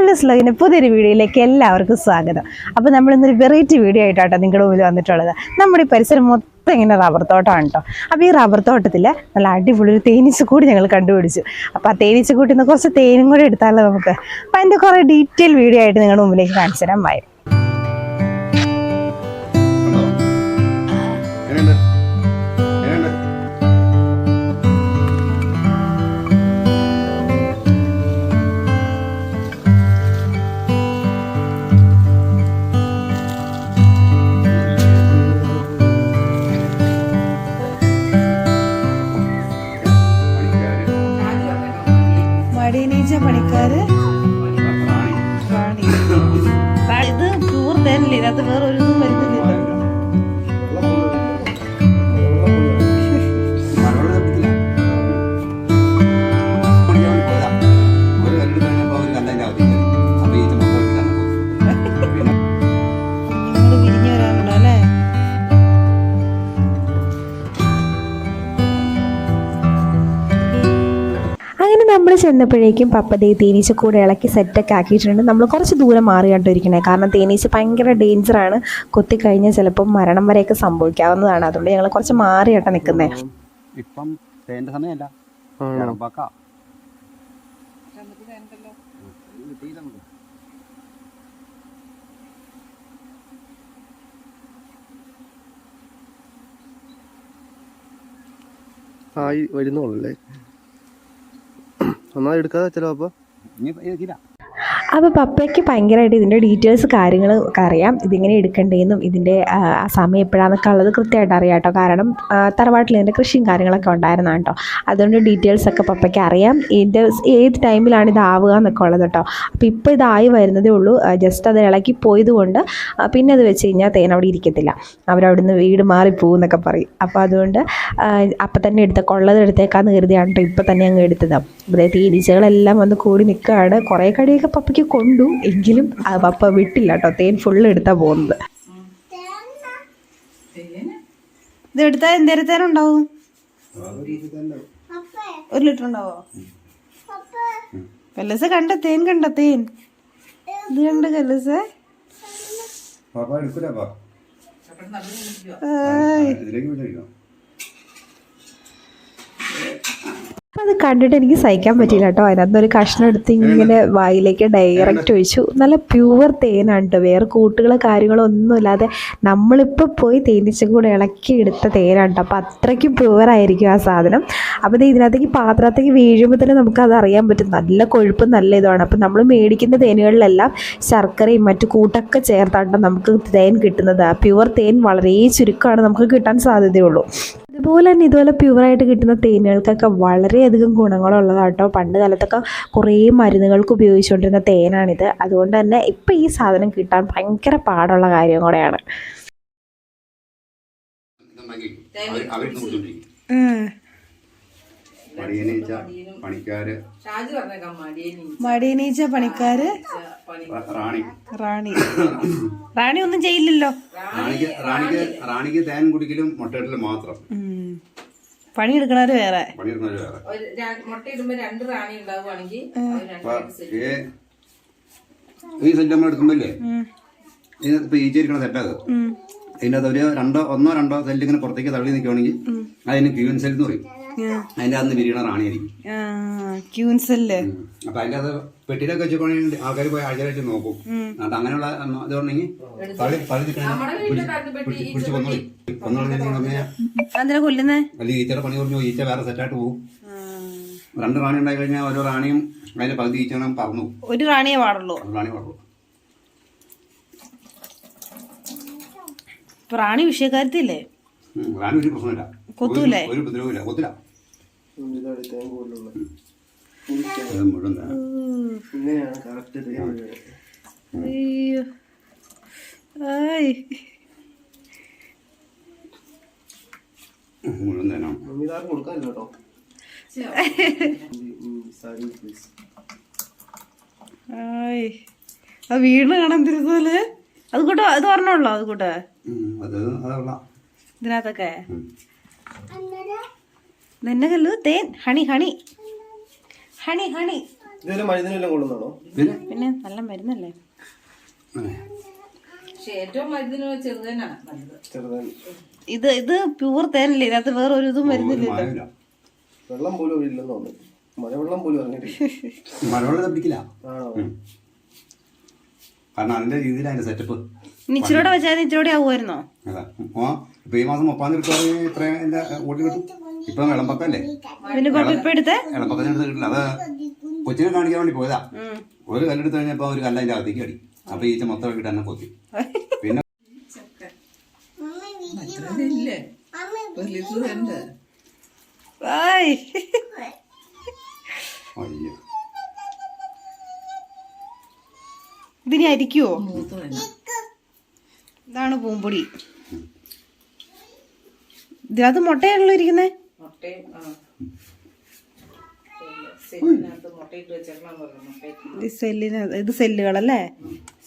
കല്ലു സ്ലോഗിന്റെ പുതിയൊരു വീഡിയോയിലേക്ക് എല്ലാവർക്കും സ്വാഗതം. അപ്പോൾ നമ്മളിന്നൊരു വെറൈറ്റി വീഡിയോ ആയിട്ടാട്ടോ നിങ്ങളുടെ മുമ്പിൽ വന്നിട്ടുള്ളത്. നമ്മുടെ ഈ പരിസരം മൊത്തം ഇങ്ങനെ റബ്ബർ തോട്ടമാണ് കേട്ടോ അപ്പോൾ ഈ റബ്ബർ തോട്ടത്തിൽ നല്ല അടിപൊളി ഒരു തേനീച്ചക്കൂട് ഞങ്ങൾ കണ്ടുപിടിച്ചു. അപ്പോൾ ആ തേനീച്ചക്കൂട്ടിൽ നിന്ന് കുറച്ച് തേനും കൂടി എടുത്താലോ നമുക്ക്? അപ്പോൾ അതിന്റെ കുറേ ഡീറ്റെയിൽ വീഡിയോ ആയിട്ട് നിങ്ങളുടെ മുമ്പിലേക്ക് കാണിച്ചു തരാൻ ഭയം മടിയനീച്ച പണിക്കാര്. ഇത് പ്യൂർ തേനല്ലേ? ഇതിനകത്ത് വേറെ ഒരു ഇതും വരുന്നില്ലല്ലോ നമ്മൾ ചെന്നപ്പോഴേക്കും പപ്പ ദേ തേനീച്ച കൂടെ ഇളക്കി സെറ്റൊക്കെ ആക്കിയിട്ടുണ്ട്. നമ്മൾ കുറച്ച് ദൂരം മാറിയാട്ടോ ഇരിക്കണേ. കാരണം തേനീച്ച ഭയങ്കര ഡേഞ്ചറാണ് കൊത്തിക്കഴിഞ്ഞാൽ ചിലപ്പോൾ മരണം വരെയൊക്കെ സംഭവിക്കാവുന്നതാണ്. അതുകൊണ്ട് ഞങ്ങൾ കുറച്ച് മാറിയാട്ടോ നിൽക്കുന്നേ. ഇപ്പം സമയമല്ല. ആയി വരുന്നുള്ളല്ലേ ഒന്നാമത് എടുക്കാതെ ചിലപ്പോ അപ്പൊ ഇനി. അപ്പോൾ പപ്പയ്ക്ക് ഭയങ്കരമായിട്ട് ഇതിന്റെ ഡീറ്റെയിൽസ് കാര്യങ്ങൾ ഒക്കെ അറിയാം. ഇതിങ്ങനെ എടുക്കേണ്ടതെന്നും ഇതിന്റെ സമയം എപ്പോഴാണെന്നൊക്കെ ഉള്ളത് കൃത്യമായിട്ട് അറിയാം കേട്ടോ. കാരണം തറവാട്ടിൽ ഇതിന്റെ കൃഷിയും കാര്യങ്ങളൊക്കെ ഉണ്ടായിരുന്ന കേട്ടോ. അതുകൊണ്ട് ഡീറ്റെയിൽസ് ഒക്കെ പപ്പയ്ക്ക് അറിയാം. ഇതിന്റെ ഏത് ടൈമിലാണ് ഇതാവുക എന്നൊക്കെ ഉള്ളത് കേട്ടോ. അപ്പോൾ ഇപ്പോൾ ഇതായി വരുന്നതേ ഉള്ളൂ. ജസ്റ്റ് അത് ഇളക്കി പോയത് കൊണ്ട് പിന്നെ അത് വെച്ച് കഴിഞ്ഞാൽ തേൻ അവിടെ ഇരിക്കത്തില്ല. അവരവിടുന്ന് വീട് മാറിപ്പോകും എന്നൊക്കെ പറയും. അപ്പോൾ അതുകൊണ്ട് അപ്പം തന്നെ എടുത്ത കൊള്ളത് എടുത്തേക്കാന്ന് കരുതിയാണ് കേട്ടോ ഇപ്പം തന്നെ അങ്ങ് എടുത്തത്. അതായത് തേനീച്ചകളെല്ലാം വന്ന് കൂടി നിൽക്കുകയാണ് കുറേ കടിയൊക്കെ പപ്പയ്ക്ക് കൊണ്ടു എങ്കിലും പപ്പ വിട്ടില്ല കേട്ടോ തേൻ ഫുള്ള് എടുത്താ പോകുന്നത് ഇത് എടുത്താൽ തേൻ ഉണ്ടാവും? ഒരു ലിറ്റർ ഉണ്ടാവോ? കല്ലസ് കണ്ട തേൻ കണ്ട തേൻ. ഇത് കണ്ട കല്ലസ പാപ്പ എടുക്കൂല. ഇതിലേക്ക് വിളിച്ചിരിക്കണം. അപ്പം അത് കണ്ടിട്ട് എനിക്ക് സഹിക്കാൻ പറ്റിയില്ല കേട്ടോ. അതിനകത്ത് ഒരു കഷ്ണം എടുത്ത് ഇങ്ങനെ വായിലേക്ക് ഡയറക്റ്റ് ഒഴിച്ചു. നല്ല പ്യുവർ തേനാണ് കേട്ടോ വേറെ കൂട്ടുകളോ കാര്യങ്ങളോ ഒന്നുമില്ലാതെ നമ്മളിപ്പോൾ പോയി തേനീച്ച കൂടെ ഇളക്കി എടുത്ത തേനാണ് കേട്ടോ അപ്പോൾ അത്രയ്ക്കും പ്യുവർ ആയിരിക്കും ആ സാധനം. അപ്പോൾ ഇത് ഇതിനകത്തേക്ക് പാത്രത്തേക്ക് വീഴുമ്പോൾ തന്നെ അത് അറിയാൻ പറ്റും. നല്ല കൊഴുപ്പ് നല്ല ഇതാണ് അപ്പോൾ നമ്മൾ മേടിക്കുന്ന തേനുകളിലെല്ലാം ശർക്കരയും മറ്റു കൂട്ടൊക്കെ ചേർത്താണ് നമുക്ക് തേൻ കിട്ടുന്നത്. പ്യുവർ തേൻ വളരെ ചുരുക്കമാണ്. നമുക്ക് കിട്ടാൻ സാധ്യതയുള്ളൂ. അതുപോലെ തന്നെ ഇതുപോലെ പ്യുവറായിട്ട് കിട്ടുന്ന തേനുകൾക്കൊക്കെ വളരെയധികം ഗുണങ്ങളുള്ളതാണ് കേട്ടോ പണ്ട് കാലത്തൊക്കെ കുറേ മരുന്നുകൾക്ക് ഉപയോഗിച്ചുകൊണ്ടിരുന്ന തേനാണിത്. അതുകൊണ്ട് തന്നെ ഇപ്പം ഈ സാധനം കിട്ടാൻ ഭയങ്കര പാടുള്ള കാര്യം കൂടെയാണ്. മടിയനീച്ച, പണിക്കാര്. മടിയനീച്ച. പണിക്കാര്. റാണി. റാണി. റാണി ഒന്നും ചെയ്യില്ലല്ലോ. റാണിക്ക് റാണിക്ക് റാണിക്ക് തേൻ കുടിക്കലും മുട്ടയിടലും മാത്രം. പണിയെടുക്കണവര് വേറെ. പണിയെടുക്കുന്നത് വേറെ. മുട്ടയിടുമ്പോ രണ്ട് റാണി ഉണ്ടാവുകയാണെങ്കിൽ ഈ സെറ്റ് നമ്മൾ എടുക്കുമ്പോല്ലേ ഇപ്പൊ ഈച്ചയിരിക്കണ സെറ്റാത് അതിന്റെ അകത്ത് ഒരു രണ്ടോ ഒന്നോ രണ്ടോ സെല്ല് ഇങ്ങനെ പുറത്തേക്ക് തള്ളി നിൽക്കുവാണെങ്കിൽ അതിന് ക്യൂൻ സെൽ എന്ന് പറയും. അതിന്റെ അന്ന് വിരിയണ റാണിയായിരിക്കും ക്യൂൻസല്ലേ. അപ്പൊ അതിന്റെ അത് പെട്ടിയിലൊക്കെ വെച്ചോണെങ്കിൽ ആൾക്കാർ പോയി ആഴ്ചയായിട്ട് നോക്കും. അത് അങ്ങനെയുള്ള തള്ളി തള്ളി പിടിച്ച് അതിനെ കൊല്ലുന്നേ? അല്ലെങ്കിൽ ഈച്ചയുടെ പണി പറഞ്ഞു ഈച്ച വേറെ സെറ്റായിട്ട് പോകും. രണ്ട് റാണി ഉണ്ടായി കഴിഞ്ഞാൽ ഓരോ റാണിയും അതിന്റെ പകുതി ഈച്ചണം പറഞ്ഞു ഒരു റാണിയെ പാടുള്ളൂ. റാണി പാടുള്ളൂ. റാണി വിഷയക്കാരത്തില്ലേ റാണി ഒരു പ്രശ്നമില്ല. കൊത്തൂലേ? ഒരു- ഒരു ഉപദ്രവമില്ല കൊത്തില്ല. ഇതാണ് തേൻ കൂടുതലുള്ളത് അത് മുഴുവൻ തന്നെ. ഇങ്ങനെയാണ് കറക്റ്റ് തേൻ വീഴുന്നത്. അയ്യോ. ആയ്. മുഴുവൻ തന്നെ. മമ്മി കൊടുക്കാനില്ല കേട്ടോ സാരി ആ വീണ് കാണാൻ തിരുന്നല്ലേ അത് കൂട്ടോ അത് പറഞ്ഞോളൂ അത് കൂട്ടെ? ഇതിനകത്തൊക്കെ? ഇതെന്നെ കല്ലു തേൻ. Honey honey. Honey honey. പിന്നെ? നല്ല മരുന്നല്ലേ? ഇത് ഇത് പ്യൂർ തേനല്ലേ? ഇതിനകത്ത് വേറെ ഒരു ഇതും വരുന്നില്ല വെള്ളം പോലും ഇല്ലെന്ന് തോന്നുന്നു. മഴവെള്ളം പോലും ഇറങ്ങിയിട്ടില്ല മഴവെള്ളം പിടിക്കില്ല ആണോ? കാരണം അതിന്റെ രീതിയിൽ അതിന്റെ സെറ്റപ്പ് ഇനി വെച്ചാൽ ഇച്ചിരൂടെ ആവുമായിരുന്നോ? അതാ. ഈ മാസം മുപ്പാം തീയതി ഇത്ര എന്റെ ഓടി കിട്ടും? ഇപ്പൊ വിളമ്പക്കല്ലേ പിന്നെ ഇപ്പൊ ഇപ്പൊ എടുത്തേ? വിളമ്പക്കത്തിന് എടുത്ത് കിട്ടില്ല അത് കൊച്ചിനെ കാണിക്കാൻ വേണ്ടി പോയതാ. ഒരു കല്ലെടുത്ത് കഴിഞ്ഞപ്പോ ഒരു കല്ല അതിന്റെ അകത്തേക്ക് അടി. അപ്പൊ ഈച്ച മൊത്തം ഇട്ട് തന്നെ കൊത്തി. പിന്നെ അയ്യോ. ഇതിനി അരിക്കുവോ? ഇതാണ് പൂമ്പൊടി. ഇതിനകത്ത് മുട്ടയാണല്ലോ ഇരിക്കുന്നേ. മുട്ടയും ഇത് ഇത് സെല്ലുകളല്ലേ?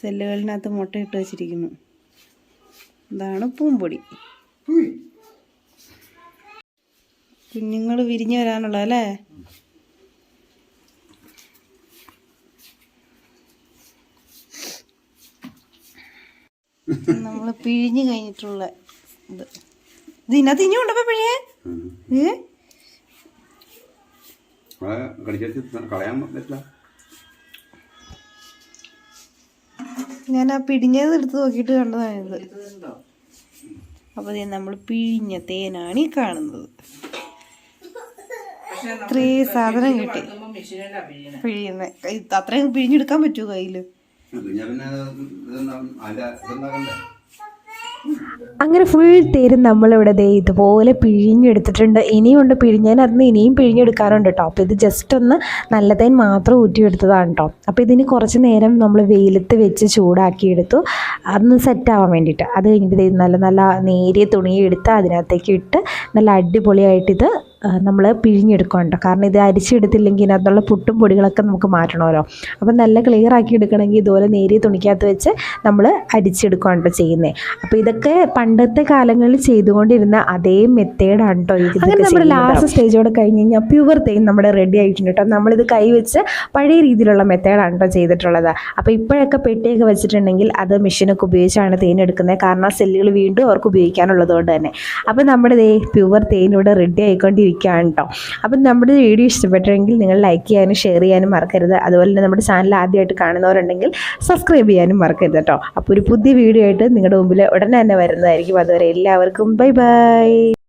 സെല്ലുകളിനകത്ത് മുട്ടയിട്ട് വെച്ചിരിക്കുന്നു. ഇതാണ് പൂമ്പൊടി. കുഞ്ഞുങ്ങൾ വിരിഞ്ഞു വരാനുള്ള അല്ലേ നമ്മൾ പിഴിഞ്ഞു കഴിഞ്ഞിട്ടുള്ള ഇത്. ഇതിനകത്ത് ഇനി ഉണ്ടപ്പോ പിഴിയേ? കളയാൻ പറ്റില്ല. ഞാൻ ആ പിടിഞ്ഞത് എടുത്ത് നോക്കിയിട്ട് കണ്ടതാണിത് അപ്പൊ അപ്പോൾ നമ്മൾ പിഴിഞ്ഞ തേനാണ് ഈ കാണുന്നത്. ഇത്രേ ഇത്രയും സാധനം കിട്ടി. നമ്മൾ മെഷീനിലാ പിഴിയണേ പിഴിയുന്ന. അത്രയും പിഴിഞ്ഞെടുക്കാൻ പറ്റുമോ കയ്യിൽ പിന്നെ പിന്നെ ഇതെന്താ അതിന്റെ ഇതെന്താക്കണ്ടേ അങ്ങനെ ഫുൾ തേരും നമ്മളിവിടെ ദേ ഇതുപോലെ പിഴിഞ്ഞെടുത്തിട്ടുണ്ട്. ഇനിയുണ്ട് പിഴിഞ്ഞതിനകത്ത് ഇനിയും പിഴിഞ്ഞെടുക്കാറുണ്ട് കേട്ടോ അപ്പോൾ ഇത് ജസ്റ്റ് ഒന്ന് നല്ല തേൻ മാത്രം ഊറ്റിയെടുത്തതാണ് കേട്ടോ അപ്പോൾ ഇതിന് കുറച്ച് നേരം നമ്മൾ വെയിലത്ത് വെച്ച് ചൂടാക്കിയെടുത്തു. അതൊന്ന് സെറ്റാവാൻ വേണ്ടിയിട്ട്. അത് കഴിഞ്ഞിട്ട് നല്ല നല്ല നേരിയ തുണി എടുത്ത് അതിനകത്തേക്ക് ഇട്ട് നല്ല അടിപൊളിയായിട്ടിത് നമ്മൾ പിഴിഞ്ഞെടുക്കണ്ട. കാരണം ഇത് അരിച്ചെടുത്തില്ലെങ്കിൽ ഇതിനകത്തുള്ള പുട്ടും പൊടികളൊക്കെ നമുക്ക് മാറ്റണമല്ലോ. അപ്പം നല്ല ക്ലിയർ ആക്കി എടുക്കണമെങ്കിൽ ഇതുപോലെ നേരിയ തുണിക്കകത്ത് വെച്ച് നമ്മൾ അരിച്ചെടുക്കുകയാണ് ചെയ്യുന്നത് അപ്പോൾ ഇതൊക്കെ പണ്ടത്തെ കാലങ്ങളിൽ ചെയ്തുകൊണ്ടിരുന്ന അതേ മെത്തേഡാണ് കേട്ടോ ഇത് നമ്മുടെ ലാസ്റ്റ് സ്റ്റേജോടെ കഴിഞ്ഞ് കഴിഞ്ഞാൽ പ്യുവർ തേൻ നമ്മുടെ റെഡി ആയിട്ടുണ്ട് കേട്ടോ നമ്മളിത് കൈ വെച്ച് പഴയ രീതിയിലുള്ള മെത്തേഡാണ് കേട്ടോ ചെയ്തിട്ടുള്ളത്. അപ്പോൾ ഇപ്പോഴൊക്കെ പെട്ടിയൊക്കെ വെച്ചിട്ടുണ്ടെങ്കിൽ അത് മെഷീനൊക്കെ ഉപയോഗിച്ചാണ് തേൻ എടുക്കുന്നത്. കാരണം ആ സെല്ലുകൾ വീണ്ടും അവർക്ക് ഉപയോഗിക്കാനുള്ളത് കൊണ്ട് തന്നെ. അപ്പോൾ നമ്മുടെ ഇതേ പ്യുവർ തേൻ ഇവിടെ റെഡി ആയിക്കൊണ്ടിരിക്കുകയാണ് കേട്ടോ അപ്പം നമ്മുടെ വീഡിയോ ഇഷ്ടപ്പെട്ടെങ്കിൽ നിങ്ങൾ ലൈക്ക് ചെയ്യാനും ഷെയർ ചെയ്യാനും മറക്കരുത്. അതുപോലെ തന്നെ നമ്മുടെ ചാനൽ ആദ്യമായിട്ട് കാണുന്നവരുണ്ടെങ്കിൽ സബ്സ്ക്രൈബ് ചെയ്യാനും മറക്കരുത് കേട്ടോ. അപ്പോൾ ഒരു പുതിയ വീഡിയോ ആയിട്ട് നിങ്ങളുടെ മുമ്പിൽ ഉടനെ തന്നെ വരുന്നതായിരിക്കും. അതുവരെ എല്ലാവർക്കും ബൈ ബൈ